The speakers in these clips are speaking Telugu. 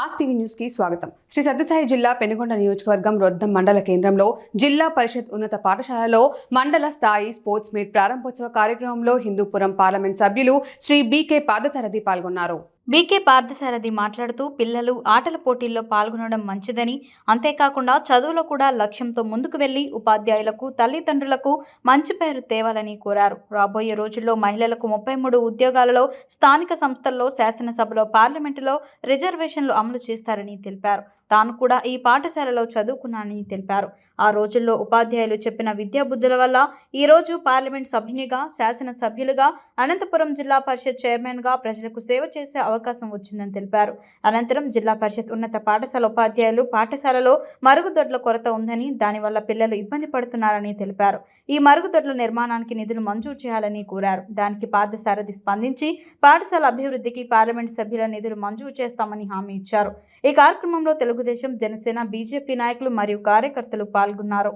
మాస్ టీవీ న్యూస్కి స్వాగతం. శ్రీ సత్యసాయి జిల్లా పెనుగొండ నియోజకవర్గం రొద్దం మండల కేంద్రంలో జిల్లా పరిషత్ ఉన్నత పాఠశాలలో మండల స్థాయి స్పోర్ట్స్ మీట్ ప్రారంభోత్సవ కార్యక్రమంలో హిందూపురం పార్లమెంట్ సభ్యులు శ్రీ బీకే పాదసారథి పాల్గొన్నారు. బీకే పార్థసారథి మాట్లాడుతూ పిల్లలు ఆటల పోటీల్లో పాల్గొనడం మంచిదని. అంతేకాకుండా చదువులో కూడా లక్ష్యంతో ముందుకు వెళ్ళి ఉపాధ్యాయులకు తల్లిదండ్రులకు మంచి పేరు తేవాలని కోరారు. రాబోయే రోజుల్లో మహిళలకు ముప్పై మూడు ఉద్యోగాలలో స్థానిక సంస్థల్లో శాసనసభలో పార్లమెంటులో రిజర్వేషన్లు అమలు చేస్తారని తెలిపారు. తాను కూడా ఈ పాఠశాలలో చదువుకున్నానని తెలిపారు. ఆ రోజుల్లో ఉపాధ్యాయులు చెప్పిన విద్యాబుద్ధుల వల్ల ఈ రోజు పార్లమెంట్ సభ్యునిగా శాసనసభ్యులుగా అనంతపురం జిల్లా పరిషత్ చైర్మన్గా ప్రజలకు సేవ చేసే అవకాశం వచ్చిందని తెలిపారు. అనంతరం జిల్లా పరిషత్ ఉన్నత పాఠశాల ఉపాధ్యాయులు పాఠశాలలో మరుగుదొడ్ల కొరత ఉందని దానివల్ల పిల్లలు ఇబ్బంది పడుతున్నారని తెలిపారు. ఈ మరుగుదొడ్ల నిర్మాణానికి నిధులు మంజూరు చేయాలని కోరారు. దానికి పార్థసారథి స్పందించి పాఠశాల అభివృద్ధికి పార్లమెంట్ సభ్యుల నిధులు మంజూరు చేస్తామని హామీ ఇచ్చారు. ఈ కార్యక్రమంలో తెలుగు తెలుగుదేశం జనసేన బీజేపీ నాయకులు మరియు కార్యకర్తలు పాల్గొన్నారు.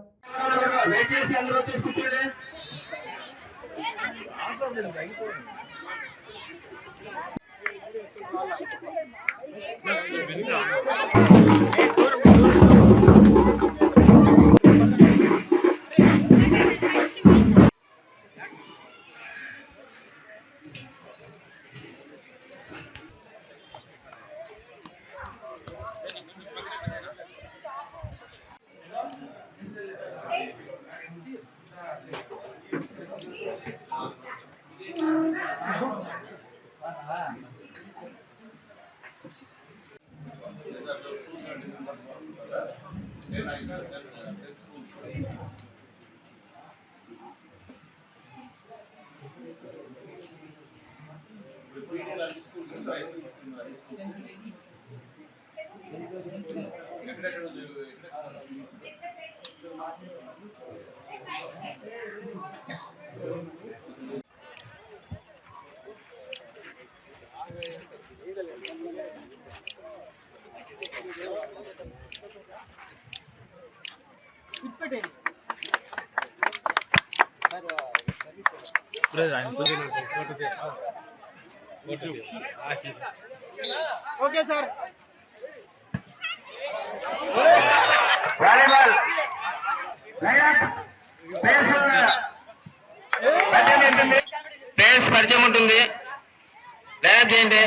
దయచేసి అందరూ వచ్చి కూర్చోండి ఓకే సార్ పేరెంట్స్ పరిచయం ఉంటుంది. లైనప్ చేయండి.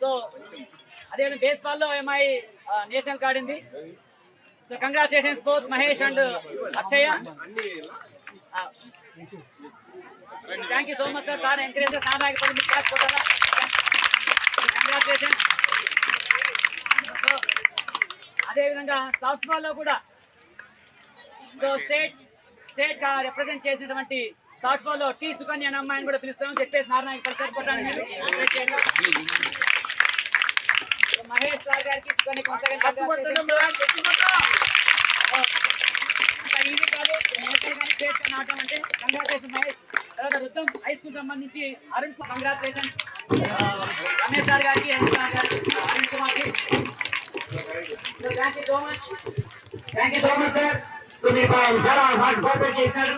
సో బేస్బాల్లో ఎంఐ నేషనల్ కార్డ్ ఉంది. So congratulations both Mahesh and Akshaya thank you so much sir sir encourage sir ఆగిపోయింది క్లాస్ కొట్టాలా కంగ్రాచులేషన్ సో అదేవిధంగా సాఫ్ట్ బాల్లో కూడా సో స్టేట్ స్టేట్ రిప్రజెంట్ చేసినటువంటి సాఫ్ట్ బాల్లో టీ సుకన్య అనే అమ్మాయిని కూడా పిలుస్తామని చెప్పేసి నారాయణ మహేష్ సార్ గారికి సుకన్య ఇది కాదు అంటే కంగ్రాచులేషన్ మహేష్ తర్వాత రుద్దం హై స్కూల్ సంబంధించి అరుణ్ కంగ్రాచులేషన్ రమేష్ సార్ గారికి హరీష్ సార్ గారికి అరుణ్ కుమార్కి thank you so much thank you so much sir so మీరు చాలా హార్డ్ కోఆపరేట్ చేసినారు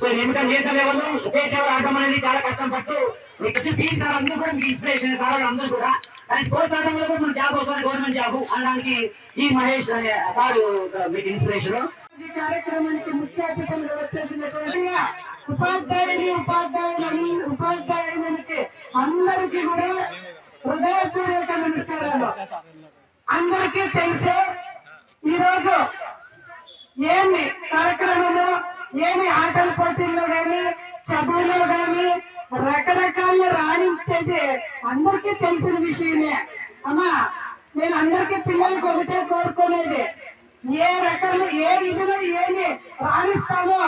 సో ఎందుకంటే నేషనల్ లెవెల్ స్టేట్ లెవెల్ అనేది చాలా కష్టం పట్టు మీకు వచ్చి పీ సార్ అందరూ కూడా మీకు ఇన్స్పిరేషన్ సార్ అందరూ కూడా కానీ స్పోర్ట్స్ కూడా జాబ్ వస్తుంది గవర్నమెంట్ జాబ్ అనడానికి ఈ మహేష్ అనే సార్ మీకు ఇన్స్పిరేషన్ ఈ కార్యక్రమానికి ముఖ్య అతిథులుగా వచ్చేసినటువంటి ఉపాధ్యాయుని ఉపాధ్యాయులు ఉపాధ్యాయునికి అందరికీ కూడా హృదయపూర్వక నమస్కారాలు. అందరికీ తెలిసే ఈరోజు ఏమి కార్యక్రమంలో ఏమి ఆటల పోటీల్లో కానీ చదువులో కానీ రకరకాల రాణించేది అందరికీ తెలిసిన విషయమే. అమ్మా నేను అందరికీ పిల్లలకు ఒకటే కోరుకునేది. ఏ రకంలో ఏ విధిలో ఏమి రాణిస్తామో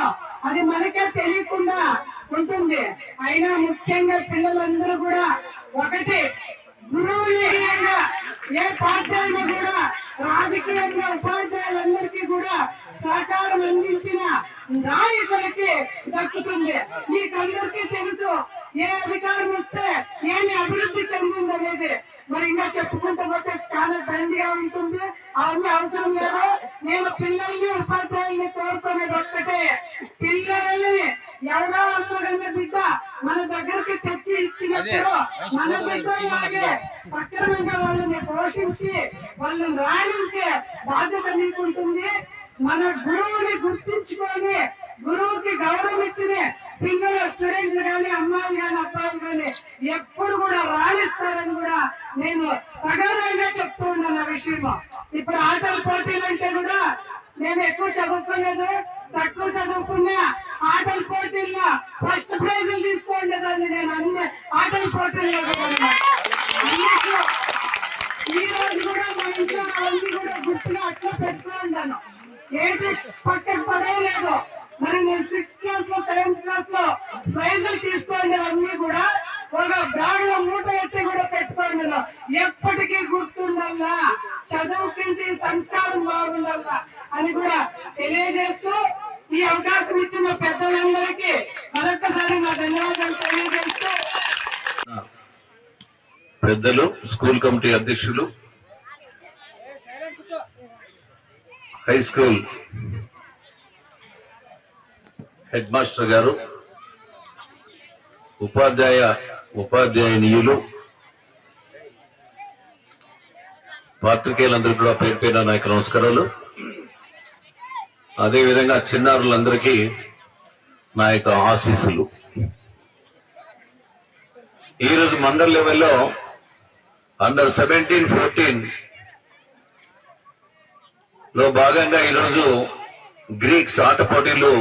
అది మనకే తెలియకుండా ఉంటుంది. అయినా ముఖ్యంగా పిల్లలందరూ కూడా ఒకటి గురువుని ఏ పాఠశాలలో కూడా రాజకీయంగా ఉపాధ్యాయులందరికీ కూడా సహకారం అందించిన నాయకులకి దక్కుతుంది. మీకందరికీ తెలుసు ఏ అధికారం వస్తే ఏమి అభివృద్ధి చెందింది అనేది. మరి ఇంకా చెప్పుకుంటూ పోతే చాలా దండిగా ఉంటుంది. అవన్నీ అవసరం లేదు. నేను పిల్లల్ని ఉపాధ్యాయుల్ని కోరుకునేది ఒక్కటే. పిల్లలని ఎవరో అమ్మగన్న బిడ్డ వచ్చినప్పుడు మన బిడ్డలాగే సక్రమంగా వాళ్ళని పోషించి వాళ్ళని రాణించే బాధ్యత నీకుంటుంది. మన గురువుని గుర్తించుకొని గురువుకి గౌరవం ఇచ్చిన పిల్లల స్టూడెంట్లు కానీ అమ్మాయిలు కానీ అబ్బాయిలు కానీ ఎప్పుడు కూడా రాణిస్తారని కూడా నేను సగర్వంగా చెప్తూ ఉన్నాను ఆ విషయంలో. ఇప్పుడు ఆటల పోటీలు అంటే కూడా నేను ఎక్కువ చదువుకోలేదు. తక్కువ చదువుకున్నా ఆటల పోటీల్లో ఫస్ట్ ప్రైజులు తీసుకోండి నేను అన్ని ఆటల పోటీల్లో ఈ రోజు కూడా మా ఇంట్లో అన్ని కూడా గుర్తుగా అట్లా పెట్టుకున్నాను ఏంటి పక్కకు పడేయలేదు మరి నేను సిక్స్త్ క్లాస్లో సెవెంత్ క్లాస్లో ప్రైజులు తీసుకోండి అన్ని కూడా ఒక బ్యాగ్ మూట ఎత్తి కూడా పెట్టుకోండి ఎప్పటికీ గుర్తుండల్లా చదువుకుంటే సంస్కారం బాగుండల్లా అని కూడా తెలియజేస్తూ ఈ అవకాశం ఇచ్చిన పెద్దలందరికీ మరొకసారి మా ధన్యవాదాలు తెలియజేస్తూ పెద్దలు స్కూల్ కమిటీ అధ్యక్షులు హై స్కూల్ హెడ్ మాస్టర్ గారు ఉపాధ్యాయ ఉపాధ్యాయనీయులు పాత్రికేయులందరూ కూడా పేరు పేరు నా నమస్కారాలు. అదేవిధంగా చిన్నారులందరికీ నా యొక్క ఆశీస్సులు. ఈరోజు మండల్ లెవెల్లో అండర్ సెవెంటీన్ ఫోర్టీన్లో భాగంగా ఈరోజు గ్రీక్స్ ఆట పోటీలు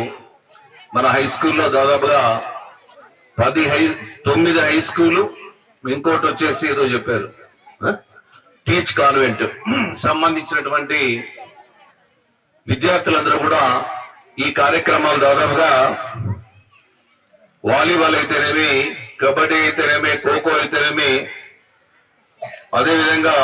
మన హై స్కూల్లో దాదాపుగా పది హై తొమ్మిది హై స్కూలు ఇంకోటి వచ్చేసి ఏదో చెప్పారు టీచ్ కాన్వెంట్ సంబంధించినటువంటి విద్యార్థులందరూ కూడా ఈ కార్యక్రమాలు దాదాపుగా వాలీబాల్ అయితేనేమి కబడ్డీ అయితేనేమి ఖోఖో అయితేనేమి అదేవిధంగా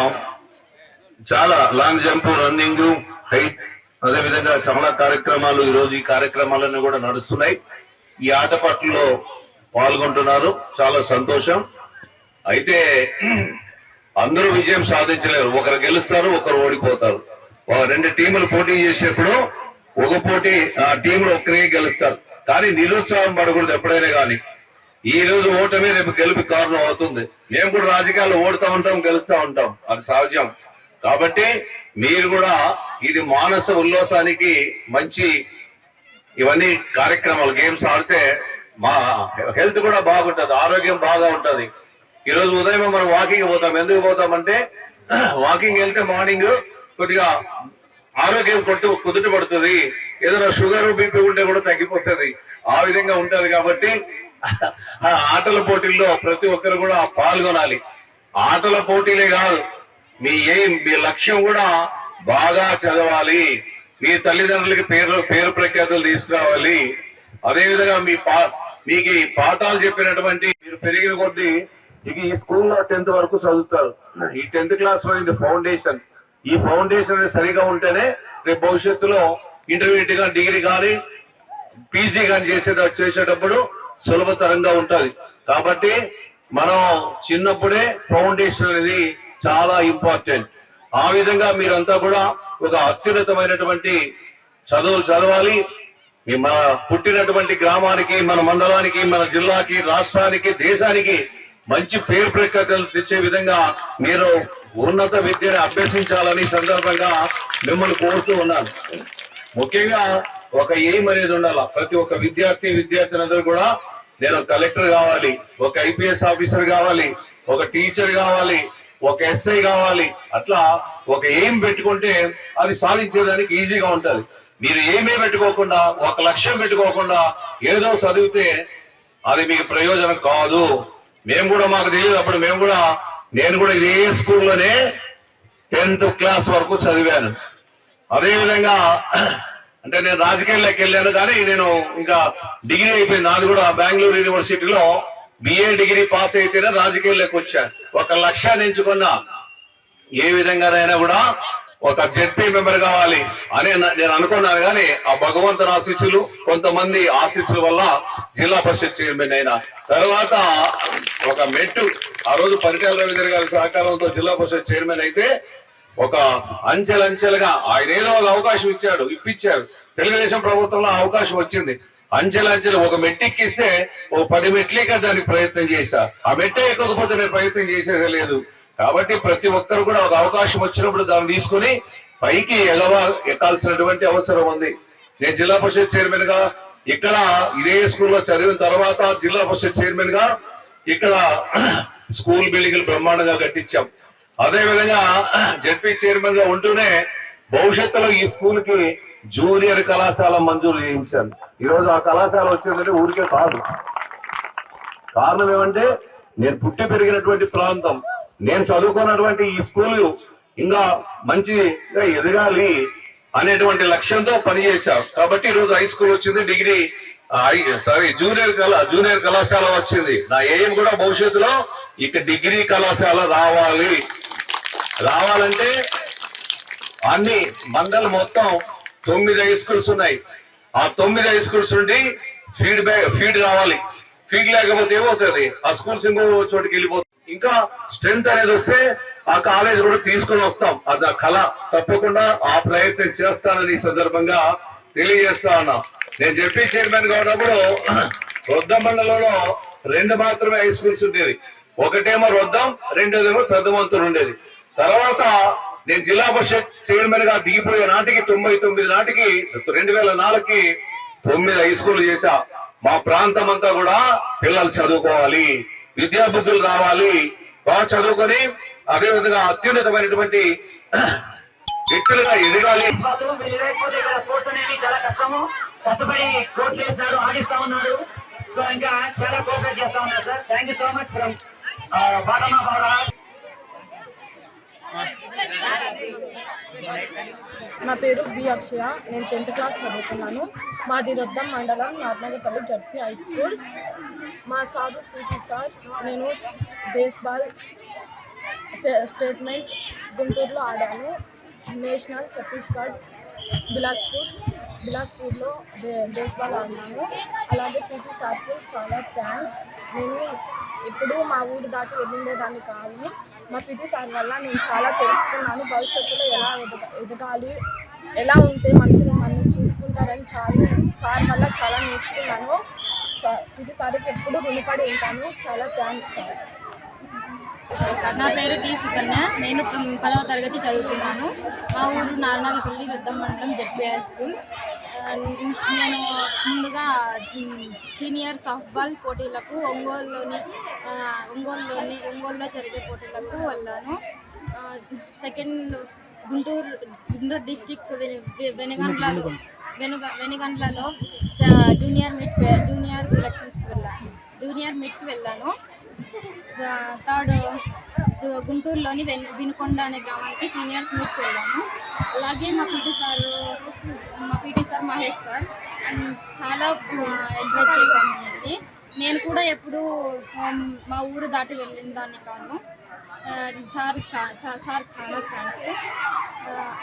చాలా లాంగ్ జంప్ రన్నింగ్ హైట్ అదేవిధంగా చాలా కార్యక్రమాలు ఈ రోజు ఈ కార్యక్రమాలన్నీ కూడా నడుస్తున్నాయి. ఈ ఆటపాటల్లో పాల్గొంటున్నారు. చాలా సంతోషం. అయితే అందరూ విజయం సాధించలేరు. ఒకరు గెలుస్తారు ఒకరు ఓడిపోతారు. రెండు టీములు పోటీ చేసేప్పుడు ఒక పోటీ ఆ టీంలో ఒక్కరే గెలుస్తారు. కానీ నిరుత్సాహం పడకూడదు ఎప్పుడైనా కానీ. ఈ రోజు ఓటమే రేపు గెలుపు కారణం అవుతుంది. మేము కూడా రాజకీయాల్లో ఓడుతూ ఉంటాం గెలుస్తూ ఉంటాం. అది సహజం. కాబట్టి మీరు కూడా ఇది మానస ఉల్లాసానికి మంచి ఇవన్నీ కార్యక్రమాలు గేమ్స్ ఆడితే మా హెల్త్ కూడా బాగుంటుంది ఆరోగ్యం బాగా ఉంటుంది. ఈరోజు ఉదయం మనం వాకింగ్ పోతాం. ఎందుకు పోతామంటే వాకింగ్ వెళ్తే మార్నింగ్ కొద్దిగా ఆరోగ్యం కొట్టు కుదుట పడుతుంది. ఏదైనా షుగర్ బీపీ ఉంటే కూడా తగ్గిపోతుంది. ఆ విధంగా ఉంటది కాబట్టి ఆ ఆటల పోటీల్లో ప్రతి ఒక్కరు కూడా పాల్గొనాలి. ఆటల పోటీలే కాదు మీ ఏం మీ లక్ష్యం కూడా బాగా చదవాలి. మీ తల్లిదండ్రులకి పేరు పేరు ప్రఖ్యాతులు తీసుకురావాలి. అదేవిధంగా మీ పా మీకు ఈ పాఠాలు చెప్పినటువంటి మీరు పెరిగిన కొద్దీ ఇక ఈ స్కూల్లో టెన్త్ వరకు చదువుతారు. ఈ టెన్త్ క్లాస్లో ఇది ఫౌండేషన్. ఈ ఫౌండేషన్ సరిగా ఉంటేనే రేపు భవిష్యత్తులో ఇంటర్మీడియట్గా డిగ్రీ కానీ పీజీ కానీ చేసేట చేసేటప్పుడు సులభతరంగా ఉంటుంది. కాబట్టి మనం చిన్నప్పుడే ఫౌండేషన్ అనేది చాలా ఇంపార్టెంట్. ఆ విధంగా మీరంతా కూడా ఒక అత్యున్నతమైనటువంటి చదువులు చదవాలి. మీ మన పుట్టినటువంటి గ్రామానికి మన మండలానికి మన జిల్లాకి రాష్ట్రానికి దేశానికి మంచి పేరు ప్రఖ్యాతలు తెచ్చే విధంగా మీరు ఉన్నత విద్యను అభ్యసించాలని సందర్భంగా మిమ్మల్ని కోరుతూ ఉన్నాను. ముఖ్యంగా ఒక ఎయిమ్ అనేది ఉండాల? ప్రతి ఒక్క విద్యార్థి విద్యార్థినందరూ కూడా నేను కలెక్టర్ కావాలి ఒక ఐపీఎస్ ఆఫీసర్ కావాలి ఒక టీచర్ కావాలి ఒక ఎస్ఐ కావాలి అట్లా ఒక ఎయిమ్ పెట్టుకుంటే అది సాధించేదానికి ఈజీగా ఉంటుంది. మీరు ఏమీ పెట్టుకోకుండా ఒక లక్ష్యం పెట్టుకోకుండా ఏదో చదివితే అది మీకు ప్రయోజనం కాదు. మేము కూడా మాకు తెలియదు అప్పుడు మేము కూడా నేను కూడా ఇదే స్కూల్లోనే టెన్త్ క్లాస్ వరకు చదివాను. అదే విధంగా అంటే నేను రాజకీయాల్లోకి వెళ్ళాను కానీ నేను ఇంకా డిగ్రీ అయిపోయింది. నాది కూడా బెంగళూరు యూనివర్సిటీలో బిఏ డిగ్రీ పాస్ అయితేనే రాజకీయాల్లోకి వచ్చాను ఒక లక్ష్యాన్ని ఎంచుకున్నా. ఏ విధంగానైనా కూడా ఒక జెడ్పీ మెంబర్ కావాలి అని నేను అనుకున్నాను కానీ ఆ భగవంతుని ఆశీస్సులు కొంతమంది ఆశీస్సుల వల్ల జిల్లా పరిషత్ చైర్మన్ అయినా తర్వాత ఒక మెట్టు ఆ రోజు పరిటాల రవీంద్ర గారి సహకారంతో జిల్లా పరిషత్ చైర్మన్ అయితే ఒక అంచెలంచెలుగా ఆయన ఏదో ఒక అవకాశం ఇచ్చాడు ఇప్పించారు. తెలుగుదేశం ప్రభుత్వంలో అవకాశం వచ్చింది. అంచెలంచెలు ఒక మెట్టెక్కిస్తే ఓ పది మెట్లు దానికి ప్రయత్నం చేశా. ఆ మెట్టే ఎక్కకపోతే నేను ప్రయత్నం చేసేదే లేదు. కాబట్టి ప్రతి ఒక్కరు కూడా ఒక అవకాశం వచ్చినప్పుడు దాన్ని తీసుకుని పైకి ఎగవ ఎక్కాల్సినటువంటి అవసరం ఉంది. నేను జిల్లా పరిషత్ చైర్మన్గా ఇక్కడ ఇదే స్కూల్లో చదివిన తర్వాత జిల్లా పరిషత్ చైర్మన్గా ఇక్కడ స్కూల్ బిల్డింగ్లు బ్రహ్మాండంగా కట్టించాం. అదే విధంగా జడ్పీ చైర్మన్గా ఉంటూనే భవిష్యత్తులో ఈ స్కూల్కి జూనియర్ కళాశాల మంజూరు చేయించాను ఈ రోజు ఆ కళాశాల వచ్చిందంటే ఊరికే కాదు కారణం ఏమంటే నేను పుట్టి పెరిగినటువంటి ప్రాంతం. నేను చదువుకున్నటువంటి ఈ స్కూల్ ఇంకా మంచిగా ఎదగాలి అనేటువంటి లక్ష్యంతో పనిచేశాం. కాబట్టి ఈ రోజు హై స్కూల్ వచ్చింది డిగ్రీ సారీ జూనియర్ కళా జూనియర్ కళాశాల వచ్చింది. నా ఏం కూడా భవిష్యత్తులో ఇక డిగ్రీ కళాశాల రావాలి. రావాలంటే అన్ని మండలం మొత్తం తొమ్మిది హై స్కూల్స్ ఉన్నాయి. ఆ తొమ్మిది హై స్కూల్స్ నుండి ఫీడ్ బ్యాక్ ఫీడ్ రావాలి. ఫీడ్ లేకపోతే ఏమవుతుంది? ఆ స్కూల్స్ ఇంకో చోటుకి వెళ్ళిపోతుంది. ఇంకా స్ట్రెంత్ అనేది వస్తే ఆ కాలేజ్ కూడా తీసుకొని వస్తాం. అది ఆ కళ. తప్పకుండా ఆ ప్రయత్నం చేస్తానని ఈ సందర్భంగా తెలియజేస్తా ఉన్నా. నేను చెప్పి చైర్మన్గా ఉన్నప్పుడు రొద్దం మండలంలో రెండు మాత్రమే హై స్కూల్స్ ఉండేది ఒకటేమో రొద్దం రెండోదేమో పెద్దమంతులు ఉండేది. తర్వాత నేను జిల్లా పరిషత్ చైర్మన్గా దిగిపోయే నాటికి తొంభై తొమ్మిది నాటికి రెండు వేల నాలుగుకి తొమ్మిది హై స్కూల్ చేశా. మా ప్రాంతం అంతా కూడా పిల్లలు చదువుకోవాలి. విద్యాబుద్ధులు రావాలి బాగా చదువుకొని అదే విధంగా అత్యున్నతమైనటువంటి వ్యక్తులుగా ఎదగాలి. వాళ్ళు వీళ్ళు లేకపోతే ఇక్కడ స్పోర్ట్స్ అనేవి చాలా కష్టము. కష్టపడి కోట్లు వేసినారు ఆడిస్తా ఉన్నారు. సో ఇంకా చాలా కోఆపరేట్ చేస్తా ఉన్నారు sir. Thank you so much from bottom of our నా పేరు బి అక్షయ. నేను టెన్త్ క్లాస్ చదువుతున్నాను. మాది రొద్దం మండలం నార్నగపల్లి జడ్పీ హై స్కూల్. మా సారు పీటీ సార్ నేను బేస్బాల్ స్టేట్మెంట్ గుంటూరులో ఆడాను. నేషనల్ ఛత్తీస్గఢ్ బిలాస్పూర్ బిలాస్పూర్లో బే- బేస్బాల్ ఆడినాను. అలాగే పీటీ సార్కి చాలా థ్యాంక్స్. నేను ఇప్పుడు మా ఊరు దాటి వెళ్ళిండేదాన్ని కాదు. మా పీటీ సార్ వల్ల నేను చాలా తెలుసుకున్నాను. భవిష్యత్తులో ఎలా ఎదగ ఎదగాలి ఎలా ఉంటే మనుషులు మనల్ని చూసుకుంటారని చాలా సార్ వల్ల చాలా నేర్చుకున్నాను. పీటీ సార్కి ఎప్పుడు రుణపడి ఉంటాను. చాలా థ్యాంక్స్ సార్. నా పేరు టి సుకన్య. నేను పదవ తరగతి చదువుతున్నాను. మా ఊరు నార్నాగపల్లి వృద్ధం మండలం జెడ్పీఐ స్కూల్. నేను ముందుగా సీనియర్ సాఫ్ట్బాల్ పోటీలకు ఒంగోలులోని ఒంగోలులోని ఒంగోలులో జరిగే పోటీలకు వెళ్ళాను. సెకండ్ గుంటూరు గుంటూరు డిస్టిక్ వెనుగండ్లలో వెనుగ వెనుగండ్లలో జూనియర్ మిట్ జూనియర్ సెలక్షన్స్కి వెళ్ళాను జూనియర్ మిట్కి వెళ్ళాను. థర్డ్ గుంటూరులోని వెన్ వినుకొండ అనే గ్రామానికి సీనియర్స్ మీట్కి వెళ్ళాను. అలాగే మా పీటీ సార్ మా PT sir Mahesh sir and చాలా ఎంజాయ్ చేశాను నేను కూడా ఎప్పుడు మా ఊరు దాటి వెళ్ళిన దాన్ని కాను. సార్ చా- సార్ చాలా థ్యాంక్స్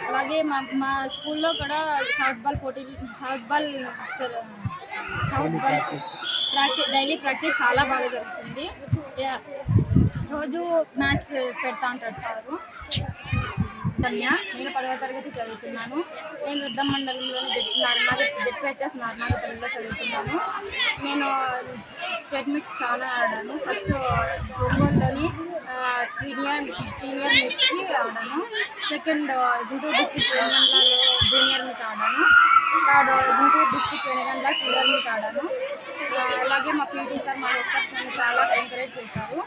అలాగే మా మా స్కూల్లో కూడా సాఫ్ట్ బాల్ పోటీ softball softball practice daily practice చాలా బాగా జరుగుతుంది. యా. రోజు మ్యాచ్ పెడతా ఉంటాడు సారు. ధన్య నేను పదవ తరగతి చదువుతున్నాను. నేను వృద్ధ మండలంలోని నార్మల్ జెడ్పిహెచ్ఎస్ నార్మల్పల్లిలో చదువుతున్నాను. నేను స్టేట్ మిక్స్ చాలా ఆడాను. ఫస్ట్ సీనియర్ సీనియర్ మిట్కి ఆడాను సెకండ్ గుంటూరు డిస్టిక్ వెనగండ్లలో జూనియర్ మిట్ ఆడాను third Guntur district Venagandla senior meet ఆడాను అలాగే మా పీటీ సార్ మా హెడ్ సార్ నన్ను చాలా ఎంకరేజ్ చేశారు.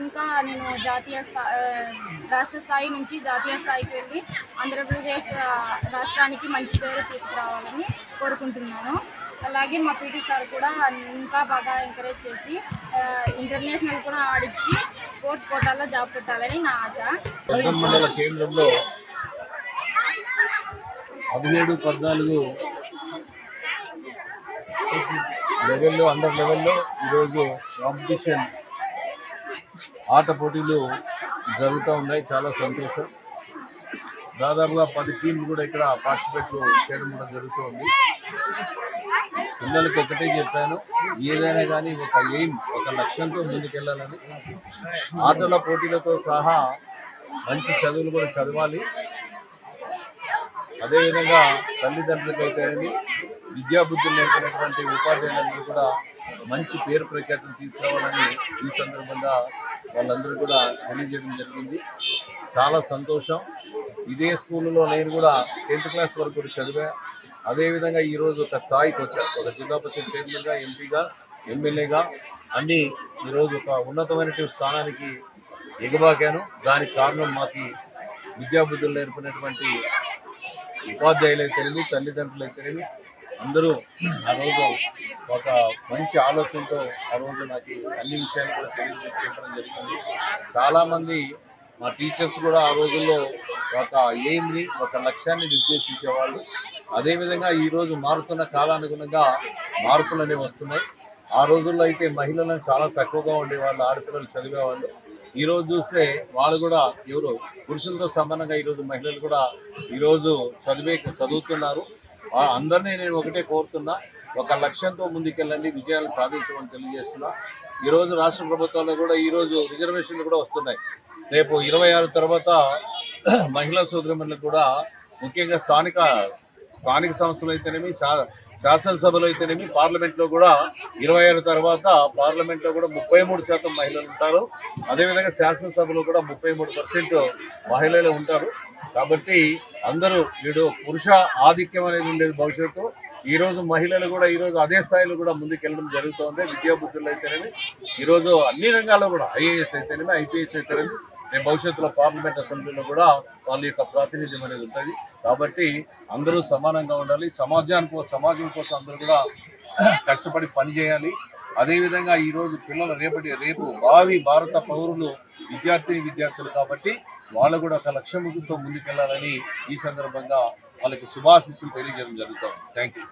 ఇంకా నేను జాతీయ స్థా రాష్ట్ర స్థాయి నుంచి జాతీయ స్థాయికి వెళ్ళి ఆంధ్రప్రదేశ్ రాష్ట్రానికి మంచి పేరు తీసుకురావాలని కోరుకుంటున్నాను. అలాగే మా పీటీ సార్ కూడా ఇంకా బాగా ఎంకరేజ్ చేసి ఇంటర్నేషనల్ కూడా ఆడిచ్చి స్పోర్ట్స్ కోటాలో జాబ్ పెట్టాలని నా ఆశ. మండల కేంద్రంలో పదిహేడు పద్నాలుగు లెవెల్లో అండర్ లెవెల్లో ఈరోజు కాంపిటీషన్ ఆట పోటీలు జరుగుతూ ఉన్నాయి. చాలా సంతోషం. దాదాపుగా పది టీంలు కూడా ఇక్కడ పార్టిసిపేట్ చేయడం కూడా జరుగుతుంది. పిల్లలకు ఒకటే చెప్పాను ఏదైనా కానీ ఒక ఎయిమ్ ఒక లక్ష్యంతో ముందుకెళ్ళాలని ఆటల పోటీలతో సహా మంచి చదువులు కూడా చదవాలి. అదేవిధంగా తల్లిదండ్రులకైతేనేమి విద్యాబుద్ధులు నేర్పినటువంటి ఉపాధ్యాయులందరూ కూడా మంచి పేరు ప్రఖ్యాతులు తీసుకురావాలని ఈ సందర్భంగా వాళ్ళందరూ కూడా తెలియజేయడం జరిగింది. చాలా సంతోషం. ఇదే స్కూల్లో నేను కూడా టెన్త్ క్లాస్ వరకు కూడా చదివా. అదేవిధంగా ఈరోజు ఒక స్థాయికి వచ్చాను ఒక జిల్లా పరిషత్ చైర్మన్గా ఎంపీగా ఎమ్మెల్యేగా అన్ని ఈరోజు ఒక ఉన్నతమైనటువంటి స్థానానికి ఎగబాకాను. దానికి కారణం మాకు విద్యాబుద్ధులు నేర్పినటువంటి ఉపాధ్యాయులు తెలియదు తల్లిదండ్రులు అయితేనేమి అందరూ ఆ రోజు ఒక మంచి ఆలోచనతో ఆ రోజు నాకు అన్ని విషయాలు కూడా తెలియజేయడం జరిగింది. చాలామంది మా టీచర్స్ కూడా ఆ రోజుల్లో ఒక ఎయిమ్ని ఒక లక్ష్యాన్ని నిర్దేశించేవాళ్ళు. అదేవిధంగా ఈరోజు మారుతున్న కాలానుగుణంగా మార్పులు అనేవి వస్తున్నాయి. ఆ రోజుల్లో అయితే మహిళలను చాలా తక్కువగా ఉండేవాళ్ళు ఆడపిల్లలు చదివేవాళ్ళు. ఈరోజు చూస్తే వాళ్ళు కూడా ఎవరు పురుషులతో సమానంగా ఈరోజు మహిళలు కూడా ఈరోజు చదివే చదువుతున్నారు. అందరినీ నేను ఒకటే కోరుతున్నా ఒక లక్ష్యంతో ముందుకెళ్ళండి విజయాలు సాధించమని తెలియజేస్తున్నా. ఈరోజు రాష్ట్ర ప్రభుత్వాల్లో కూడా ఈరోజు రిజర్వేషన్లు కూడా వస్తున్నాయి. రేపు ఇరవై ఆరు తర్వాత మహిళా సోదరిమణులకు కూడా ముఖ్యంగా స్థానిక స్థానిక సంస్థలు అయితేనేమి శాసనసభలో అయితేనేమి పార్లమెంట్లో కూడా ఇరవై ఆరు తర్వాత పార్లమెంట్లో కూడా ముప్పై మూడు శాతం మహిళలు ఉంటారు. అదేవిధంగా శాసనసభలో కూడా ముప్పై మూడు పర్సెంట్ మహిళలు ఉంటారు. కాబట్టి అందరూ వీడు పురుష ఆధిక్యం అనేది ఉండేది భవిష్యత్తు. ఈ రోజు మహిళలు కూడా ఈ రోజు అదే స్థాయిలో కూడా ముందుకెళ్ళడం జరుగుతోంది. విద్యాబుద్ధులు అయితేనేమి ఈ రోజు అన్ని రంగాల్లో కూడా ఐఏఎస్ అయితేనేమి ఐపీఎస్ అయితేనేమి రేపు భవిష్యత్తులో పార్లమెంట్ అసెంబ్లీలో కూడా వాళ్ళ యొక్క ప్రాతినిధ్యం అనేది ఉంటుంది. కాబట్టి అందరూ సమానంగా ఉండాలి. సమాజానికి సమాజం కోసం అందరూ కూడా కష్టపడి పని చేయాలి. అదేవిధంగా ఈ రోజు పిల్లలు రేపటి రేపు భావి భారత పౌరులు విద్యార్థిని విద్యార్థులు కాబట్టి వాళ్ళు కూడా ఒక లక్ష్యంతో ముందుకెళ్ళాలని ఈ సందర్భంగా వాళ్ళకి శుభాశిస్సులు తెలియజేయడం జరుగుతుంది. Thank you